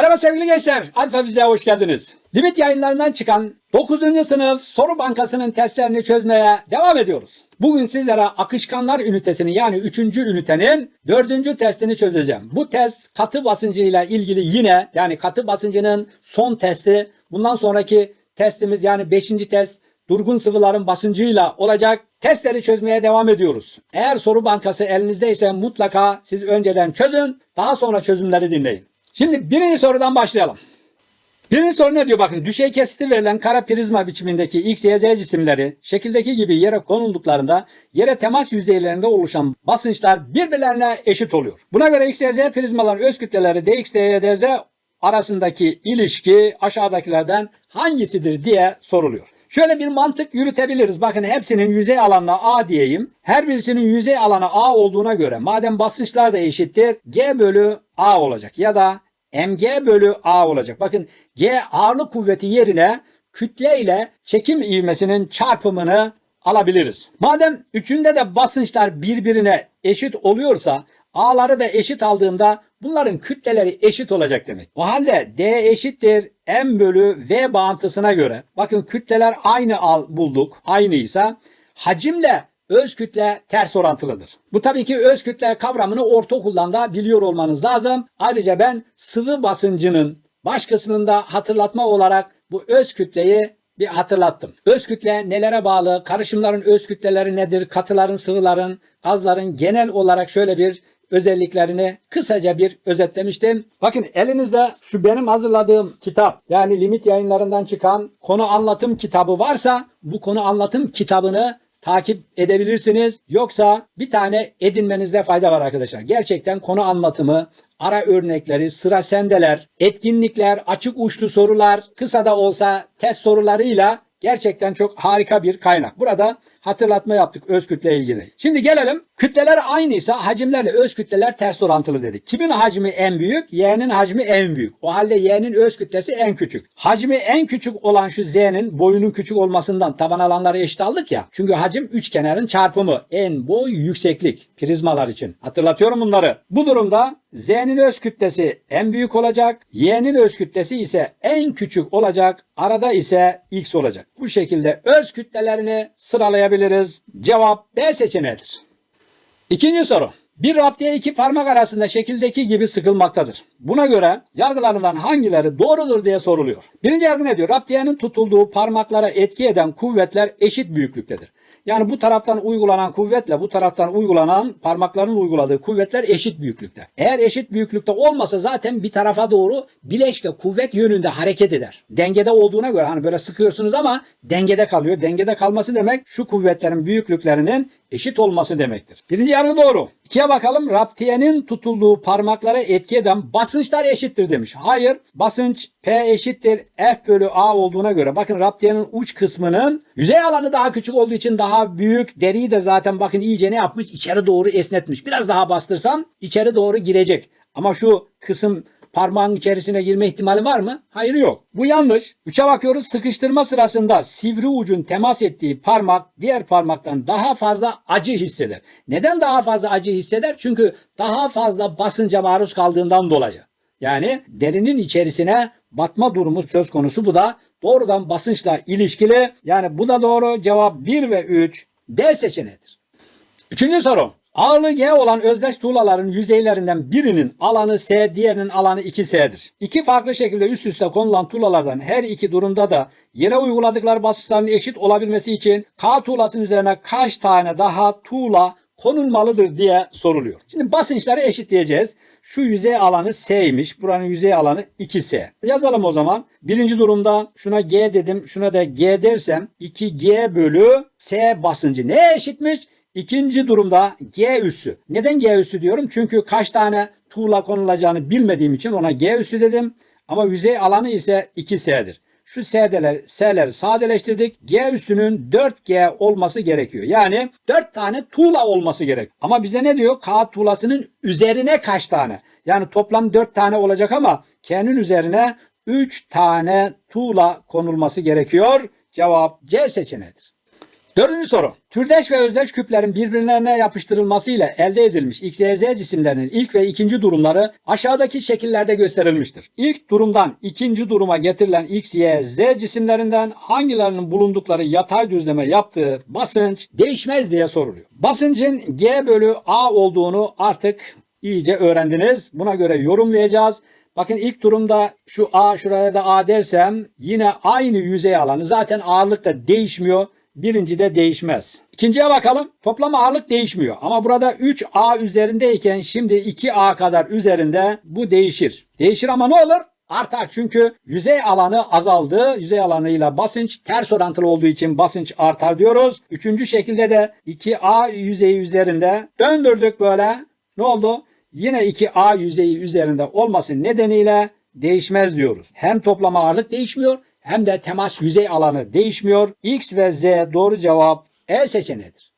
Merhaba sevgili gençler. Alfa Fiziğe hoş geldiniz. Limit yayınlarından çıkan 9. sınıf soru bankasının testlerini çözmeye devam ediyoruz. Bugün sizlere akışkanlar ünitesinin yani 3. ünitenin 4. testini çözeceğim. Bu test katı basıncıyla ilgili yine yani katı basıncının son testi. Bundan sonraki testimiz yani 5. test durgun sıvıların basıncıyla olacak. Testleri çözmeye devam ediyoruz. Eğer soru bankası elinizdeyse mutlaka siz önceden çözün. Daha sonra çözümleri dinleyin. Şimdi birinci sorudan başlayalım. Birinci soru ne diyor bakın düşey kesiti verilen kara prizma biçimindeki X, Y, Z cisimleri şekildeki gibi yere konulduklarında yere temas yüzeylerinde oluşan basınçlar birbirlerine eşit oluyor. Buna göre X, Y, Z prizmaların öz kütleleri dx, dy, dz arasındaki ilişki aşağıdakilerden hangisidir diye soruluyor. Şöyle bir mantık yürütebiliriz. Bakın hepsinin yüzey alanına A diyeyim. Her birisinin yüzey alanı A olduğuna göre madem basınçlar da eşittir G bölü A olacak ya da mg bölü A olacak. Bakın G ağırlık kuvveti yerine kütle ile çekim ivmesinin çarpımını alabiliriz. Madem üçünde de basınçlar birbirine eşit oluyorsa A'ları da eşit aldığımda bunların kütleleri eşit olacak demek. O halde D eşittir M bölü V bağıntısına göre bakın kütleler aynı al bulduk. Aynıysa hacimle öz kütle ters orantılıdır. Bu tabii ki öz kütle kavramını ortaokuldan da biliyor olmanız lazım. Ayrıca ben sıvı basıncının baş kısmında hatırlatma olarak bu öz kütleyi bir hatırlattım. Öz kütle nelere bağlı? Karışımların öz kütleleri nedir? Katıların, sıvıların, gazların genel olarak şöyle bir özelliklerini kısaca bir özetlemiştim. Bakın elinizde şu benim hazırladığım kitap yani limit yayınlarından çıkan konu anlatım kitabı varsa bu konu anlatım kitabını takip edebilirsiniz. Yoksa bir tane edinmenizde fayda var arkadaşlar. Gerçekten konu anlatımı, ara örnekleri, sıra sendeler, etkinlikler, açık uçlu sorular, kısa da olsa test sorularıyla gerçekten çok harika bir kaynak. Burada hatırlatma yaptık öz kütle ilgili. Şimdi gelelim kütleler aynıysa hacimlerle öz kütleler ters orantılı dedik. Kimin hacmi en büyük? Y'nin hacmi en büyük. O halde Y'nin öz kütlesi en küçük. Hacmi en küçük olan şu Z'nin boyunun küçük olmasından taban alanları eşit aldık ya. Çünkü hacim üç kenarın çarpımı. En boy yükseklik prizmalar için. Hatırlatıyorum bunları. Bu durumda Z'nin öz kütlesi en büyük olacak. Y'nin öz kütlesi ise en küçük olacak. Arada ise X olacak. Bu şekilde öz kütlelerini sıralayabiliriz. Cevap B seçeneğidir. İkinci soru. Bir raptiye iki parmak arasında şekildeki gibi sıkılmaktadır. Buna göre yargılarından hangileri doğrudur diye soruluyor. Birinci yargı ne diyor? Raptiyenin tutulduğu parmaklara etki eden kuvvetler eşit büyüklüktedir. Yani bu taraftan uygulanan kuvvetle bu taraftan uygulanan parmakların uyguladığı kuvvetler eşit büyüklükte. Eğer eşit büyüklükte olmasa zaten bir tarafa doğru bileşke kuvvet yönünde hareket eder. Dengede olduğuna göre hani böyle sıkıyorsunuz ama dengede kalıyor. Dengede kalması demek şu kuvvetlerin büyüklüklerinin eşit olması demektir. Birinci yargı doğru. İkiye bakalım. Raptiyenin tutulduğu parmaklara etki eden basınçlar eşittir demiş. Hayır. Basınç P eşittir F bölü A olduğuna göre bakın raptiyenin uç kısmının yüzey alanı daha küçük olduğu için daha büyük. Deriyi de zaten bakın iyice ne yapmış? İçeri doğru esnetmiş. Biraz daha bastırsam içeri doğru girecek. Ama şu kısım parmağın içerisine girme ihtimali var mı? Hayır yok. Bu yanlış. Üçe bakıyoruz. Sıkıştırma sırasında sivri ucun temas ettiği parmak diğer parmaktan daha fazla acı hisseder. Neden daha fazla acı hisseder? Çünkü daha fazla basınca maruz kaldığından dolayı. Yani derinin içerisine batma durumu söz konusu. Bu da doğrudan basınçla ilişkili. Yani bu da doğru. Cevap 1 ve 3 D seçeneğidir. Üçüncü soru. Ağırlığı G olan özdeş tuğlaların yüzeylerinden birinin alanı S, diğerinin alanı 2S'dir. İki farklı şekilde üst üste konulan tuğlalardan her iki durumda da yere uyguladıkları basınçların eşit olabilmesi için K tuğlasının üzerine kaç tane daha tuğla konulmalıdır diye soruluyor. Şimdi basınçları eşitleyeceğiz. Şu yüzey alanı S'ymiş. Buranın yüzey alanı 2S. Yazalım o zaman. Birinci durumda şuna G dedim. Şuna da G dersem 2G bölü S basıncı ne eşitmiş? İkinci durumda G üssü. Neden G üssü diyorum? Çünkü kaç tane tuğla konulacağını bilmediğim için ona G üssü dedim. Ama yüzey alanı ise 2S'dir. Şu S'deler, S'leri sadeleştirdik. G üstünün 4G olması gerekiyor. Yani 4 tane tuğla olması gerek. Ama bize ne diyor? K tuğlasının üzerine kaç tane? Yani toplam 4 tane olacak ama K'nin üzerine 3 tane tuğla konulması gerekiyor. Cevap C seçeneğidir. Dördüncü soru. Türdeş ve özdeş küplerin birbirlerine yapıştırılmasıyla elde edilmiş X, Y, Z cisimlerinin ilk ve ikinci durumları aşağıdaki şekillerde gösterilmiştir. İlk durumdan ikinci duruma getirilen X, Y, Z cisimlerinden hangilerinin bulundukları yatay düzleme yaptığı basınç değişmez diye soruluyor. Basıncın G bölü A olduğunu artık iyice öğrendiniz. Buna göre yorumlayacağız. Bakın ilk durumda şu A şuraya da A dersem yine aynı yüzey alanı zaten ağırlık da değişmiyor. Birinci de değişmez. İkinciye bakalım. Toplam ağırlık değişmiyor. Ama burada 3A üzerindeyken şimdi 2A kadar üzerinde bu değişir. Değişir ama ne olur? Artar çünkü yüzey alanı azaldı. Yüzey alanıyla basınç ters orantılı olduğu için basınç artar diyoruz. Üçüncü şekilde de 2A yüzeyi üzerinde döndürdük böyle. Ne oldu? Yine 2A yüzeyi üzerinde olması nedeniyle değişmez diyoruz. Hem toplam ağırlık değişmiyor hem de temas yüzey alanı değişmiyor. X ve Z doğru cevap E seçeneğidir.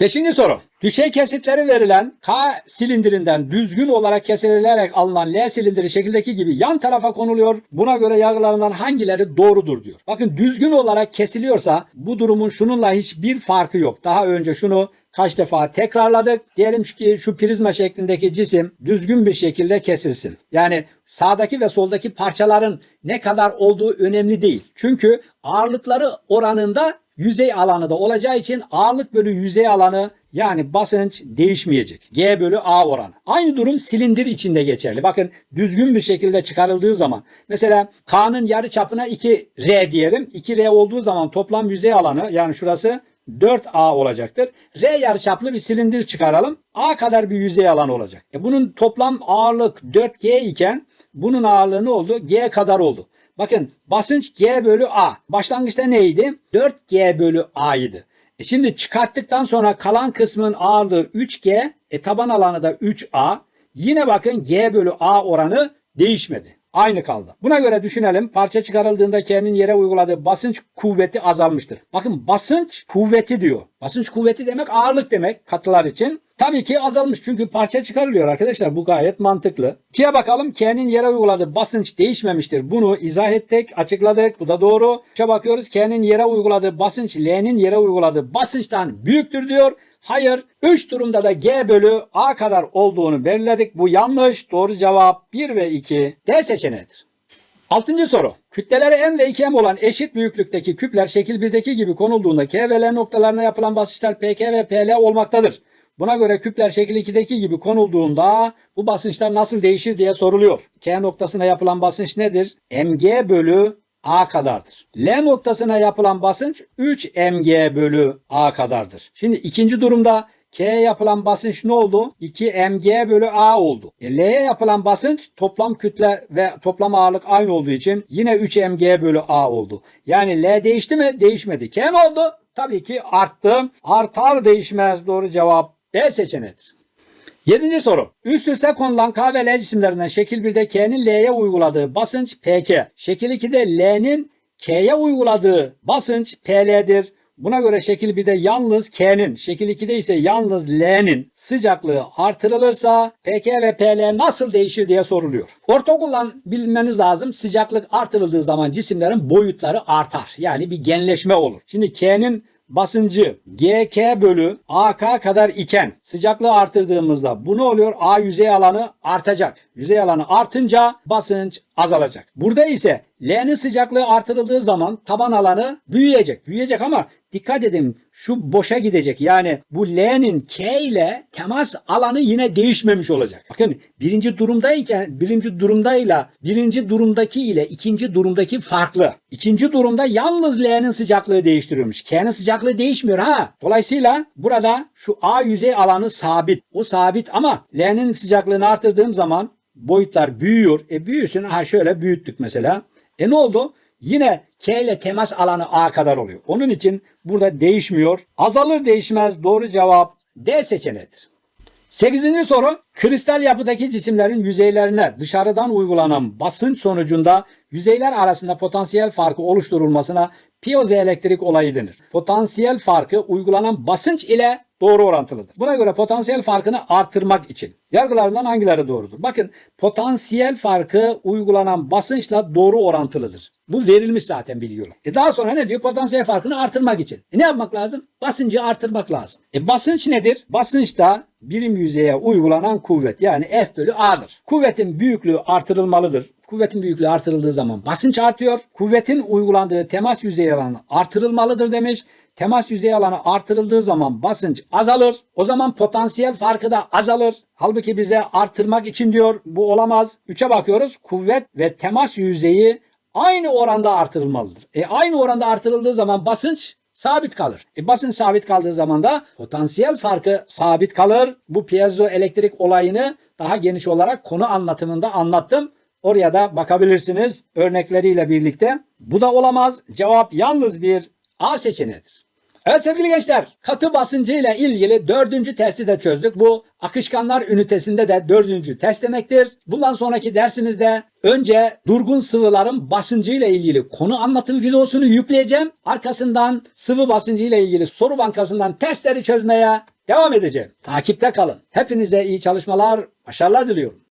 Beşinci soru. Düşey kesitleri verilen K silindirinden düzgün olarak kesilerek alınan L silindiri şekildeki gibi yan tarafa konuluyor. Buna göre yargılarından hangileri doğrudur diyor. Bakın düzgün olarak kesiliyorsa bu durumun şununla hiçbir farkı yok. Daha önce şunu kaç defa tekrarladık. Diyelim ki şu prizma şeklindeki cisim düzgün bir şekilde kesilsin. Yani sağdaki ve soldaki parçaların ne kadar olduğu önemli değil. Çünkü ağırlıkları oranında yüzey alanı da olacağı için ağırlık bölü yüzey alanı yani basınç değişmeyecek. G bölü A oranı. Aynı durum silindir içinde geçerli. Bakın düzgün bir şekilde çıkarıldığı zaman mesela K'nın yarı çapına 2R diyelim. 2R olduğu zaman toplam yüzey alanı yani şurası 4A olacaktır. R yarıçaplı bir silindir çıkaralım. A kadar bir yüzey alanı olacak. E bunun toplam ağırlık 4G iken bunun ağırlığı ne oldu? G kadar oldu. Bakın basınç G bölü A. Başlangıçta neydi? 4G bölü A'ydı. E şimdi çıkarttıktan sonra kalan kısmın ağırlığı 3G. E taban alanı da 3A. Yine bakın G bölü A oranı değişmedi. Aynı kaldı. Buna göre düşünelim. Parça çıkarıldığında kendinin yere uyguladığı basınç kuvveti azalmıştır. Bakın basınç kuvveti diyor. Basınç kuvveti demek ağırlık demek katılar için. Tabii ki azalmış çünkü parça çıkarılıyor arkadaşlar. Bu gayet mantıklı. Ki'ye bakalım. K'nin yere uyguladığı basınç değişmemiştir. Bunu izah ettik, açıkladık. Bu da doğru. Üçe bakıyoruz. K'nin yere uyguladığı basınç L'nin yere uyguladığı basınçtan büyüktür diyor. Hayır. 3 durumda da G bölü A kadar olduğunu belirledik. Bu yanlış. Doğru cevap 1 ve 2 D seçeneğidir. Altıncı soru. Kütleleri n ve 2m olan eşit büyüklükteki küpler şekil 1'deki gibi konulduğunda K ve L noktalarına yapılan basınçlar PK ve PL olmaktadır. Buna göre küpler şekil 2'deki gibi konulduğunda bu basınçlar nasıl değişir diye soruluyor. K noktasına yapılan basınç nedir? mg bölü A kadardır. L noktasına yapılan basınç 3 mg bölü A kadardır. Şimdi ikinci durumda K'ye yapılan basınç ne oldu? 2 mg bölü A oldu. E, L'ye yapılan basınç toplam kütle ve toplam ağırlık aynı olduğu için yine 3 mg bölü A oldu. Yani L değişti mi? Değişmedi. K ne oldu? Tabii ki arttı. Artar değişmez. Doğru cevap D seçeneğidir. Yedinci soru. Üst üste konulan K ve L cisimlerinden şekil 1'de K'nin L'ye uyguladığı basınç PK. Şekil 2'de L'nin K'ye uyguladığı basınç PL'dir. Buna göre şekil 1'de yalnız K'nin, şekil 2'de ise yalnız L'nin sıcaklığı artırılırsa PK ve PL nasıl değişir diye soruluyor. Ortaokuldan bilmeniz lazım sıcaklık artırıldığı zaman cisimlerin boyutları artar. Yani bir genleşme olur. Şimdi K'nin basıncı GK bölü AK kadar iken sıcaklığı artırdığımızda bu ne oluyor? A yüzey alanı artacak. Yüzey alanı artınca basınç azalacak. Burada ise L'nin sıcaklığı artırıldığı zaman taban alanı büyüyecek. Büyüyecek ama dikkat edin şu boşa gidecek. Yani bu L'nin K ile temas alanı yine değişmemiş olacak. Bakın birinci durumdayken birinci durumdayla birinci durumdaki ile ikinci durumdaki farklı. İkinci durumda yalnız L'nin sıcaklığı değiştiriyormuş. K'nin sıcaklığı değişmiyor ha. Dolayısıyla burada şu A yüzey alanı sabit. O sabit ama L'nin sıcaklığını artırdığım zaman boyutlar büyüyor. E büyüsün ha şöyle büyüttük mesela. E ne oldu? Yine K ile temas alanı A kadar oluyor. Onun için burada değişmiyor. Azalır değişmez doğru cevap D seçeneğidir. Sekizinci soru. Kristal yapıdaki cisimlerin yüzeylerine dışarıdan uygulanan basınç sonucunda yüzeyler arasında potansiyel farkı oluşturulmasına piyozoelektrik olayı denir. Potansiyel farkı uygulanan basınç ile doğru orantılıdır. Buna göre potansiyel farkını artırmak için yargılarından hangileri doğrudur? Bakın potansiyel farkı uygulanan basınçla doğru orantılıdır. Bu verilmiş zaten biliyorlar. E daha sonra ne diyor? Potansiyel farkını artırmak için. E ne yapmak lazım? Basıncı artırmak lazım. E basınç nedir? Basınç da birim yüzeye uygulanan kuvvet yani F bölü A'dır. Kuvvetin büyüklüğü artırılmalıdır. Kuvvetin büyüklüğü artırıldığı zaman basınç artıyor. Kuvvetin uygulandığı temas yüzey alanı artırılmalıdır demiş. Temas yüzey alanı artırıldığı zaman basınç azalır. O zaman potansiyel farkı da azalır. Halbuki bize artırmak için diyor bu olamaz. 3'e bakıyoruz. Kuvvet ve temas yüzeyi aynı oranda artırılmalıdır. E aynı oranda artırıldığı zaman basınç sabit kalır. E basınç sabit kaldığı zaman da potansiyel farkı sabit kalır. Bu piezo elektrik olayını daha geniş olarak konu anlatımında anlattım. Oraya da bakabilirsiniz örnekleriyle birlikte. Bu da olamaz. Cevap yalnız bir A seçeneğidir. Evet sevgili gençler, katı basıncı ile ilgili dördüncü testi de çözdük. Bu akışkanlar ünitesinde de dördüncü test demektir. Bundan sonraki dersimizde önce durgun sıvıların basıncı ile ilgili konu anlatım videosunu yükleyeceğim. Arkasından sıvı basıncı ile ilgili soru bankasından testleri çözmeye devam edeceğim. Takipte kalın. Hepinize iyi çalışmalar, başarılar diliyorum.